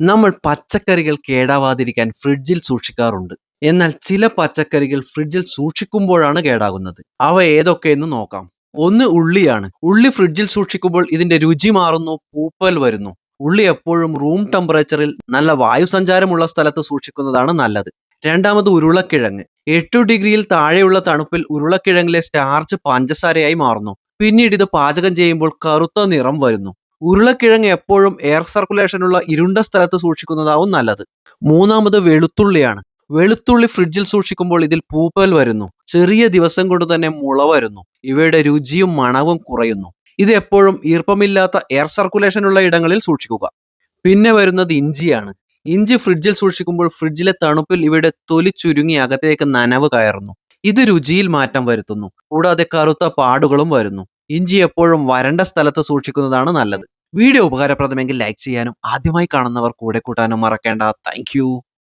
നമ്മൾ പച്ചക്കറികൾ കേടാവാതിരിക്കാൻ ഫ്രിഡ്ജിൽ സൂക്ഷിക്കാറുണ്ട്. എന്നാൽ ചില പച്ചക്കറികൾ ഫ്രിഡ്ജിൽ സൂക്ഷിക്കുമ്പോഴാണ് കേടാകുന്നത്. അവ ഏതൊക്കെയെന്ന് നോക്കാം. ഒന്ന് ഉള്ളിയാണ്. ഉള്ളി ഫ്രിഡ്ജിൽ സൂക്ഷിക്കുമ്പോൾ ഇതിന്റെ രുചി മാറുന്നു പൂപ്പൽ വരുന്നു. ഉള്ളി എപ്പോഴും റൂം ടെമ്പറേച്ചറിൽ നല്ല വായുസഞ്ചാരമുള്ള സ്ഥലത്ത് സൂക്ഷിക്കുന്നതാണ് നല്ലത്. രണ്ടാമത് ഉരുളക്കിഴങ്ങ്. എട്ടു ഡിഗ്രിയിൽ താഴെയുള്ള തണുപ്പിൽ ഉരുളക്കിഴങ്ങിലെ സ്റ്റാർച്ച് പഞ്ചസാരയായി മാറുന്നു. പിന്നീട് ഇത് പാചകം ചെയ്യുമ്പോൾ കറുത്ത നിറം വരുന്നു. ഉരുളക്കിഴങ്ങ് എപ്പോഴും എയർ സർക്കുലേഷൻ ഉള്ള ഇരുണ്ട സ്ഥലത്ത് സൂക്ഷിക്കുന്നതാവും നല്ലത്. മൂന്നാമത് വെളുത്തുള്ളിയാണ്. വെളുത്തുള്ളി ഫ്രിഡ്ജിൽ സൂക്ഷിക്കുമ്പോൾ ഇതിൽ പൂപ്പൽ വരുന്നു. ചെറിയ ദിവസം കൊണ്ട് തന്നെ മുള വരുന്നു. ഇവയുടെ രുചിയും മണവും കുറയുന്നു. ഇത് എപ്പോഴും ഈർപ്പമില്ലാത്ത എയർ സർക്കുലേഷൻ ഉള്ള ഇടങ്ങളിൽ സൂക്ഷിക്കുക. പിന്നെ വരുന്നത് ഇഞ്ചിയാണ്. ഇഞ്ചി ഫ്രിഡ്ജിൽ സൂക്ഷിക്കുമ്പോൾ ഫ്രിഡ്ജിലെ തണുപ്പിൽ ഇവയുടെ തൊലി ചുരുങ്ങി അകത്തേക്ക് നനവ് കയറുന്നു. ഇത് രുചിയിൽ മാറ്റം വരുത്തുന്നു. കൂടാതെ കറുത്ത പാടുകളും വരുന്നു. ഇഞ്ചി എപ്പോഴും വരണ്ട സ്ഥലത്ത് സൂക്ഷിക്കുന്നതാണ് നല്ലത്. വീഡിയോ ഉപകാരപ്രദമെങ്കിൽ ലൈക്ക് ചെയ്യാനും ആദ്യമായി കാണുന്നവർ കൂടെ കൂട്ടാനും മറക്കേണ്ട. താങ്ക്